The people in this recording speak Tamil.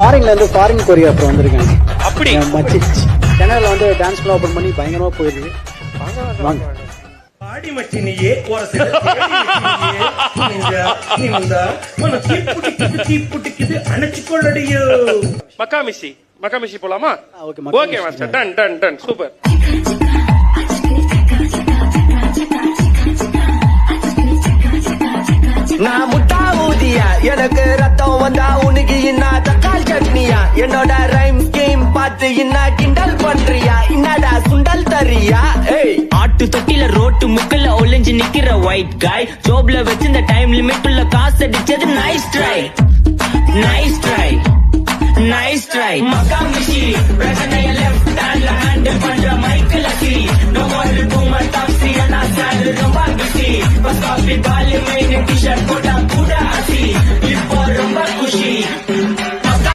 ஃபாரின்ல இருந்து ஃபாரின் கொரியோகிராஃபர் வந்திருக்காங்க. அப்படி? மச்சி? சென்னையில் வந்து டான்ஸ் கிளப் ஓப்பன் பண்ணி பயங்கரமா போயிருக்கு வாங்க. ஓரத்துல உன தீப்புடிக்குது, தீப்புடிக்குது, அணைச்சுக்கொள்ளடியோ. மக்காமிசி மக்காமிசி போலாமா. Okay master done done done super நான் முட்டா ஊதியா எனக்கு ரத்தம் என்னோட ரைம் கேம் பார்த்து என்ன கிண்டல் பண்றியா? என்னடா சுண்டல் தரியா ஏய். ஆட்டு தொட்டில ரோட்டு முக்கல்ல ஒளிஞ்சு நிக்கிற ஒயிட் காய் ஜோப்ல வச்சிருந்த டைம் லிமிட் உள்ள காசு அடிச்சது nice try nice try nice try மக்கா மிஷி பிரச்சனைய லெஃப்ட் ஹேண்ட்ல ஹேண்டில் பண்ற மைக்கேல் அசி no want to top C and ah stand ரொம்ப பிஸி பஸ் காஃபி பாலி மெயின் டி-ஷர்ட் போட்டா கூட